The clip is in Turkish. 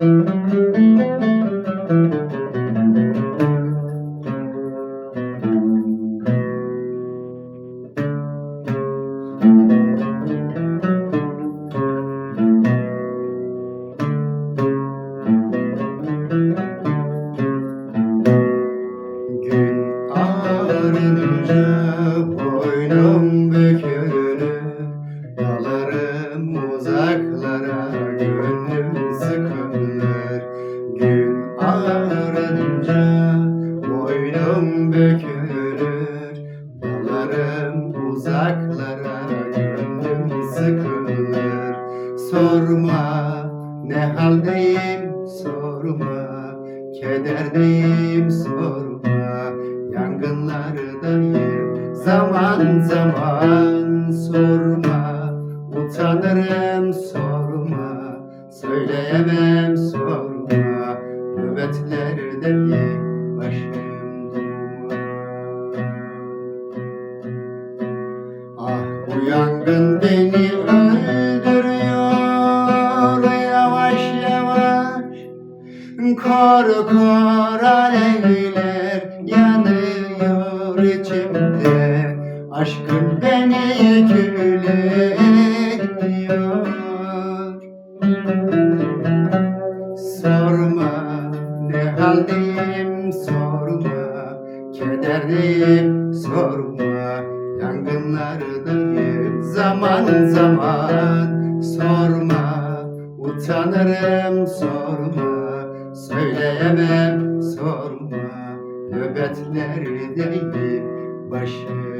Gün ağarınca boynum bükülür. Dalarım uzaklara gönlüm sıkılır. Sorma ne haldeyim sorma. Kederdeyim sorma. Yangınlardayım zaman zaman sorma. Utanırım sorma. Söyleyemem sorma. Nöbetlerdeyim bu yangın beni öldürüyor. Yavaş yavaş Kor kor alevler yanıyor içimde. Aşkın beni küle ediyor. Sorma ne haldeyim sorma. Kederdeyim sorma. Yangınlardayım zaman zaman Sorma utanırım sorma Söyleyemem sorma. Nöbetlerdeyim başım